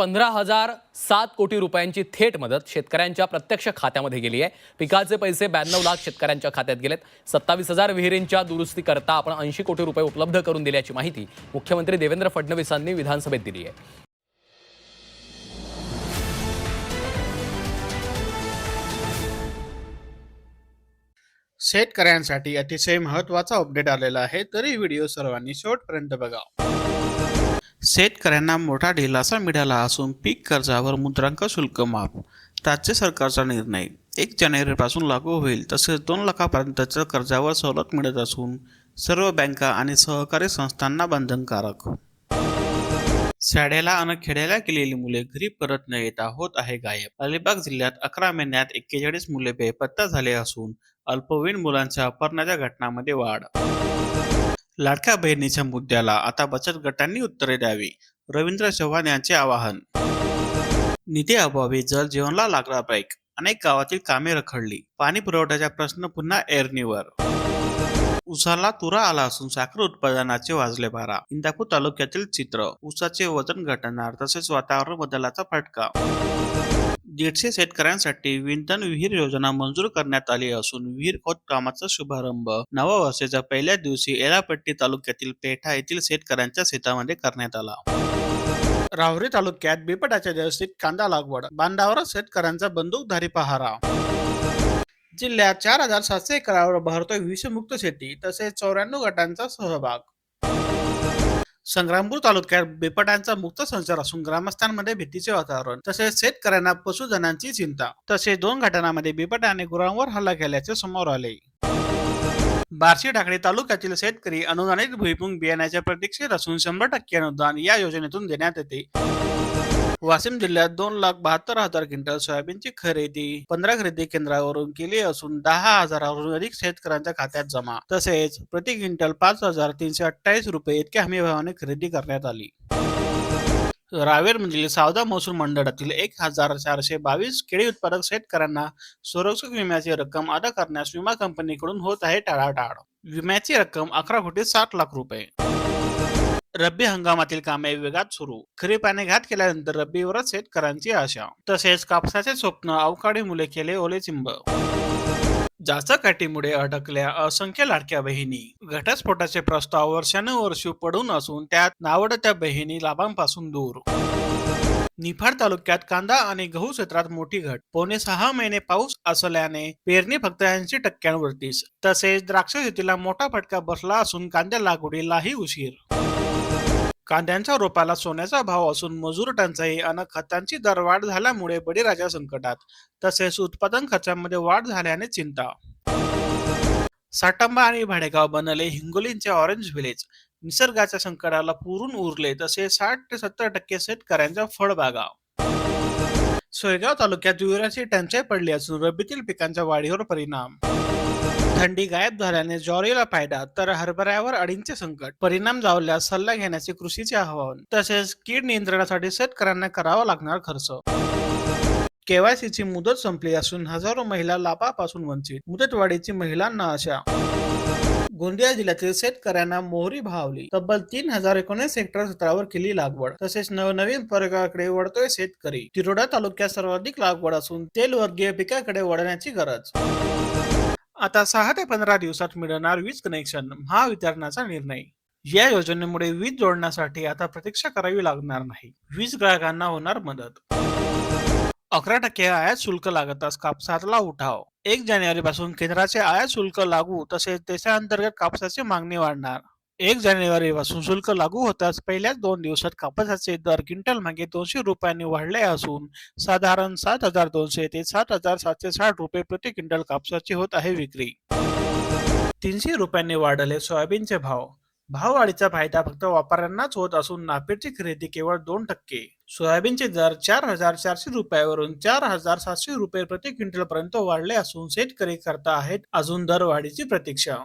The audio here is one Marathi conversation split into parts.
पंधरा हजार सात कोटी रुपयांची थेट मदत शेतकऱ्यांच्या प्रत्यक्ष खात्यामध्ये गेली आहे. पिकाचे पैसे ब्याण्णव लाख शेतकऱ्यांच्या खात्यात गेलेत. सत्तावीस हजार विहिरींच्या दुरुस्तीकरता आपण ऐंशी कोटी रुपये उपलब्ध करून दिल्याची माहिती मुख्यमंत्री देवेंद्र फडणवीसांनी विधानसभेत दिली आहे. शेतकऱ्यांसाठी अतिशय महत्त्वाचा अपडेट आलेला आहे. तरी व्हिडिओ सर्वांनी शेवटपर्यंत बघा. शेतकऱ्यांना मोठा दिलासा मिळाला असून पीक कर्जावर मुद्रांक शुल्क माफ राज्य सरकारचा निर्णय. एक जानेवारीपासून लागू होईल तसेच दोन लाखापर्यंतच्या कर्जावर सवलत मिळत असून सर्व बँका आणि सहकारी संस्थांना बंधनकारक. शाळेला आणि खेड्याला गेलेली मुले घरी परत न येता होत आहे गायब. अलिबाग जिल्ह्यात अकरा महिन्यात एक्केचाळीस मुले बेपत्ता झाले असून अल्पवयीन मुलांच्या अपहरणाच्या घटनांमध्ये वाढ. लाडक्या बहिणीच्या मुद्द्याला आता बचत गटांनी उत्तरे द्यावी. रवींद्र चव्हाण यांचे आवाहन. निधी अभावी जल जीवनला लागला ब्रेक अनेक गावातील कामे रखडली. पाणी पुरवठ्याचा प्रश्न पुन्हा एरणीवर. उसाला तुरा आला असून साखर उत्पादनाचे वाजले बारा. इंदापूर तालुक्यातील चित्र. उसाचे वजन घटणार तसेच वातावरण बदलाचा फटका. दीडशे शेतकऱ्यांसाठी विंतन विहीर योजना मंजूर करण्यात आली असून विहीर खोदकामाचा शुभारंभ. नववर्षाच्या पहिल्या दिवशी एलापट्टी तालुक्यातील पेठा येथील शेतकऱ्यांच्या शेतामध्ये करण्यात आला. राहुरी तालुक्यात बिपटाच्या दिवशीत कांदा लागवड. बांधावर शेतकऱ्यांचा बंदूकधारी पहारा जिल्ह्यात चार हजार सातशे एकरावर भरतोय विषमुक्त शेती तसेच चौऱ्याण्णव गटांचा सहभाग. संग्रामपूर तालुक्यात बिबटांचा मुक्त संचार असून ग्रामस्थांमध्ये भीतीचे वातावरण तसेच शेतकऱ्यांना पशुधनांची चिंता तसेच दोन घटनांमध्ये बेपटाने गुरांवर हल्ला केल्याचे समोर आले. बार्शी टाकळी तालुक्यातील शेतकरी अनुदानित भुईमुंग बियाण्याच्या प्रतीक्षेत असून शंभर टक्के अनुदान या योजनेतून देण्यात येते. वाशिम जिल्ह्यात दोन लाख बहात्तर हजार क्विंटल सोयाबीनची खरेदी पंधरा खरेदी केंद्रावरून केली असून दहा हजारावरून अधिक शेतकऱ्यांच्या खात्यात जमा. तसेच प्रति क्विंटल पाच हजार तीनशे अठ्ठावीस रुपये इतक्या हमी भावाने खरेदी करण्यात आली. रावेरमधील सावदा महसूल मंडळातील एक हजार चारशे बावीस केळी उत्पादक शेतकऱ्यांना संरक्षक विम्याची रक्कम अदा करण्यास विमा कंपनीकडून होत आहे टाळाटाळ. विम्याची रक्कम अकरा कोटी साठ लाख रुपये. रब्बी हंगामातील कामे वेगात सुरू. खरीपाने घात केल्यानंतर रब्बीवरच शेतकऱ्यांची आशा. तसेच कापसाचे स्वप्न अवकाळी मुले केले ओले चिंब. जास्त काठीमुळे अडकल्या असंख्य लाडक्या बहिणी. घटस्फोटाचे प्रस्ताव वर्षानुवर्षी पडून असून त्यात नावडत्या बहिणी लाभांपासून दूर. निफाड तालुक्यात कांदा आणि गहू क्षेत्रात मोठी घट. पावणे सहा महिने पाऊस असल्याने पेरणी फक्त ऐंशी टक्क्यांवरतीच. तसेच द्राक्ष शेतीला मोठा फटका बसला असून कांद्या लागवडीलाही उशीर. कांद्यांच्या रोपाला सोन्याचा भाव असून मजूर टंचाई आणि खतांची दरवाढ झाल्यामुळे बळीराजा संकटात. तसेच उत्पादन खर्चामध्ये वाढ झाल्याने चिंता. साटंबा आणि भाडेगाव बनले हिंगोलींचे ऑरेंज व्हिलेज. निसर्गाच्या संकटाला पुरून उरले तसे साठ ते सत्तर टक्के शेतकऱ्यांच्या फळबागा सोयगाव तालुक्यात युरियाची टंचाई पडली असून रब्बीतील पिकांच्या वाढीवर परिणाम. थंडी गायब झाल्याने ज्वारीला फायदा तर हरभऱ्यावर अडींचे संकट. परिणाम जावल्यास सल्ला घेण्याचे कृषीचे आवाहन तसेच कीड नियंत्रणासाठी शेतकऱ्यांना करावा लागणार खर्च. केवायसीची मुदत संपली असून हजारो महिला लाभापासून वंचित मुदतवाढीची महिलांना आशा. गोंदिया जिल्ह्यातील शेतकऱ्यांना मोहरी भावली. तब्बल तीन हजार एकोणीस हेक्टर क्षेत्रावर केली लागवड. तसेच नवनवीन प्रयोगाकडे वळतोय शेतकरी. तिरोडा तालुक्यात सर्वाधिक लागवड असून तेलवर्गीय पिकाकडे वळण्याची गरज. आता सहा ते पंधरा दिवसात मिळणार वीज कनेक्शन महावितरणाचा निर्णय. या योजनेमुळे वीज जोडण्यासाठी आता प्रतीक्षा करावी लागणार नाही. वीज ग्राहकांना होणार मदत. अकरा टक्के आयात शुल्क लागताच कापसातला उठाव. एक जानेवारी पासून केंद्राचे आयात शुल्क लागू तसेच देशांतर्गत कापसाची मागणी वाढणार. एक जानेवारी पासून शुल्क लागू होताच पहिल्याच दोन दिवसात कापसाचे दर क्विंटल मागे दोनशे रुपयांनी वाढले असून साधारण सात हजार दोनशे ते सात हजार सातशे साठ रुपये प्रति क्विंटल कापसाची होत आहे विक्री. तीनशे रुपयांनी वाढले सोयाबीनचे भाव. भाववाढीचा फायदा फक्त व्यापाऱ्यांनाच होत असून नाफेडची खरेदी केवळ दोन टक्के. सोयाबीनचे दर चार हजार चारशे रुपयावरून चार हजार सातशे रुपये प्रति क्विंटल पर्यंत वाढले असून शेतकरी करता आहेत अजून दरवाढीची प्रतीक्षा.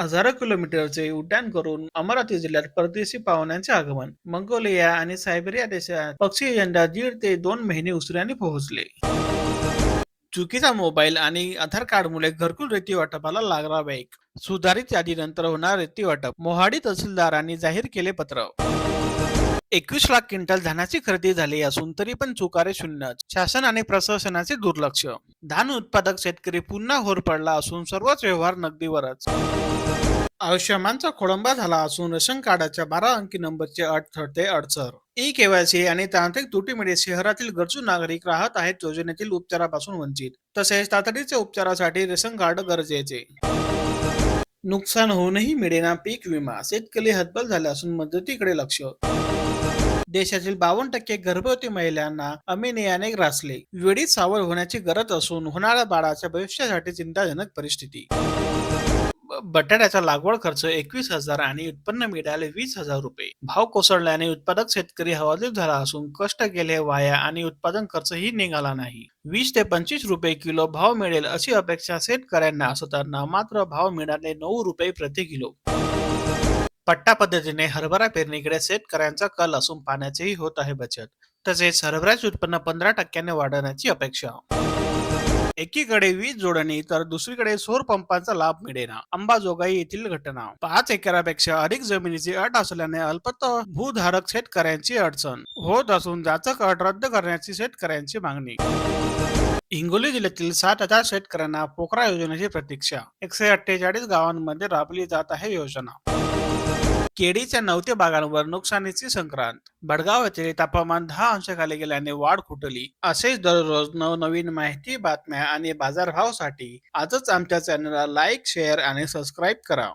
हजारो किलोमीटरचे उड्डाण करून अमरावती जिल्ह्यात परदेशी पाहुण्यांचे आगमन. मंगोलिया आणि सायबेरिया देशात पक्षी यंदा दीड ते दोन महिने उसऱ्याने पोहोचले. चुकीचा मोबाईल आणि आधार कार्ड मुळे घरकुल रेती वाटपाला लागला वेग. सुधारित यादीनंतर होणार रेती वाटप मोहाडी तहसीलदारांनी जाहीर केले पत्र. एकवीस लाख क्विंटल धानाची खरेदी झाली असून तरी पण चुकारे शून्य. शासन आणि प्रशासनाचे दुर्लक्ष. धान उत्पादक शेतकरी पुन्हा होर पडला असून सर्वच व्यवहार नगदीवरच. आयुष्यमानचा खोळंबा झाला असून रेशन कार्डाच्या बारा अंकी नंबरचे अट ठरते अडचर ई केवायसी आणि तांत्रिक त्रुटीमुळे म्हणजे शहरातील गरजू नागरिक राहत आहेत योजनेतील उपचारापासून वंचित. तसेच तातडीच्या उपचारासाठी रेशन कार्ड गरजेचे. नुकसान होऊनही मिळेना पीक विमा शेतकरी हतबल झाले असून मदतीकडे लक्ष. देशातील बावन्न टक्के गर्भवती महिलांना अमेनियाने ग्रासले वेळीच सावध होण्याची गरज असून होणाऱ्या बाळाच्या भविष्यासाठी चिंताजनक परिस्थिती. बटाट्याचा लागवड खर्च एकवीस हजार आणि उत्पन्न मिळाले वीस हजार रुपये. भाव कोसळल्याने उत्पादक शेतकरी हवालदिल झाला असून कष्ट केले वाया आणि उत्पादन खर्चही निघाला नाही. वीस ते पंचवीस रुपये किलो भाव मिळेल अशी अपेक्षा शेतकऱ्यांना असताना मात्र भाव मिळाले नऊ रुपये प्रति किलो. पट्टा पद्धतीने हरभरा पेरणीकडे शेतकऱ्यांचा कल असून पाण्याचेही होत आहे बचत. तसेच हरभऱ्याचे उत्पन्न पंधरा टक्क्याने वाढवण्याची अपेक्षा. एकीकडे वीज जोडणी तर दुसरीकडे सौर पंपांचा लाभ मिळेना. अंबाजोगाई येथील घटना. पाच एकरापेक्षा अधिक जमिनीची अट असल्याने अल्पत भूधारक शेतकऱ्यांची अडचण. होत असून जाचक अट रद्द करण्याची शेतकऱ्यांची मागणी. हिंगोली जिल्ह्यातील सात हजार शेतकऱ्यांना पोखरा योजनेची प्रतीक्षा. एकशे अठ्ठेचाळीस गावांमध्ये राबली जात आहे योजना. केडीच्या नवते बागांवर नुकसानीची संक्रांत. भडगाव येथे तापमान दहा अंशाखाली गेल्याने वाढ खुटली. असेच दररोज नवनवीन माहिती बातम्या आणि बाजारभावासाठी आजच आमच्या चॅनलला लाईक शेअर आणि सबस्क्राईब करा.